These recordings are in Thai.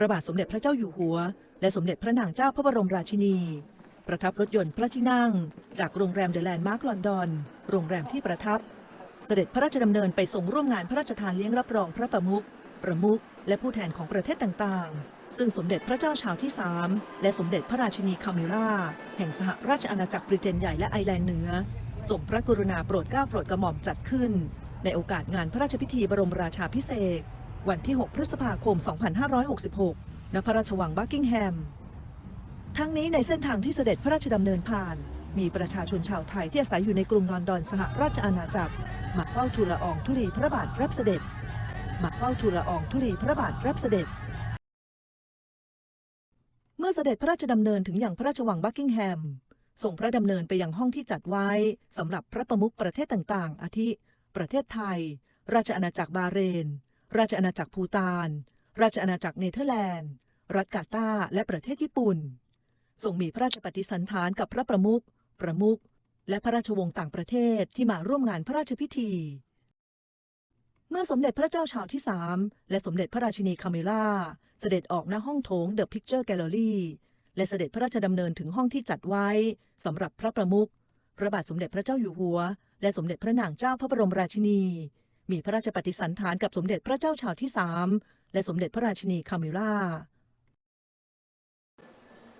ระบาทสมเด็จพระเจ้าอยู่หัว และสมเด็จพระนางเจ้าพระบรมราชินี ประทับรถยนต์พระที่นั่ง จากโรงแรมเดอะแลนด์มาร์กลอนดอน โรงแรมที่ประทับ เสด็จพระราชดำเนินไปทรงร่วมงานพระราชทานเลี้ยงรับรองพระประมุขประมุขและผู้แทนของประเทศต่างๆ ซึ่งสมเด็จพระเจ้าชาวที่ 3 และสมเด็จพระราชินีคามิล่าแห่งสหราชอาณาจักรบริเตนใหญ่และไอร์แลนด์เหนือทรงพระกรุณาโปรดเกล้าโปรดกระหม่อมจัดขึ้น ในโอกาสงานพระราชพิธีบรมราชาพิเศษ วันที่ 6 พฤษภาคม 2566 ณ พระราชวังบักกิงแฮม ทั้งนี้ในเส้นทางที่เสด็จพระราชดำเนินผ่าน มีประชาชนชาวไทยที่อาศัยอยู่ในกรุงลอนดอนสหราชอาณาจักร มาเฝ้าทูลละอองธุลีพระบาทรับเสด็จ มาเฝ้าทูลละอองธุลีพระบาทรับเสด็จ เมื่อเสด็จพระราชดำเนินถึงอย่างพระราชวังบักกิงแฮมส่งพระดำเนินไปยังห้องที่จัดไว้สำหรับพระประมุขประเทศต่างๆ อาทิ ประเทศไทย ราชอาณาจักรบาเรน ราชอาณาจักรภูตาน ราชอาณาจักรเนเธอร์แลนด์ รัฐกาตาร์และประเทศญี่ปุ่นทรงมีพระราชปฏิสันถานกับพระประมุข ประมุข และพระราชวงศ์ต่างประเทศที่มาร่วมงานพระราชพิธี เมื่อสมเด็จพระเจ้าชาวที่สามและสมเด็จพระราชินีคาเมล่า เสด็จออกณห้องโถง The Picture Gallery และเสด็จพระราชดำเนินถึงห้องที่จัดไว้สำหรับพระประมุข พระบาทสมเด็จพระเจ้าอยู่หัว และสมเด็จพระนางเจ้าพระบรมราชินี มีพระราชปฏิสันถานกับสมเด็จพระเจ้าชาวที่สามและสมเด็จพระราชินีคามิล่า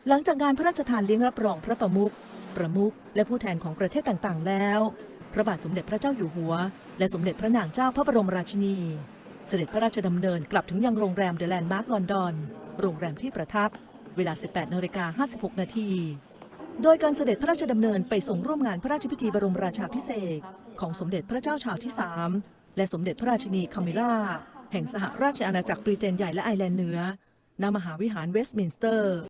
หลังจากงานพระราชทานเลี้ยงรับรองพระประมุข ประมุขและผู้แทนของประเทศต่างๆ แล้ว พระบาทสมเด็จพระเจ้าอยู่หัว และสมเด็จพระนางเจ้าพระบรมราชินี เสด็จพระราชดำเนินกลับถึงยังโรงแรมเดอะแลนด์มาร์กลอนดอน โรงแรมที่ประทับ เวลา 18นาฬิกา56 นาทีโดยการเสด็จพระราชดำเนินไปทรงร่วมงานพระราชพิธีบรมราชาพิเศษของสมเด็จพระเจ้าชาวที่3 และสมเด็จพระราชินีคามิล่า แห่งสหราชอาณาจักรบริเตนใหญ่และไอร์แลนด์เหนือณมหาวิหารเวสต์มินสเตอร์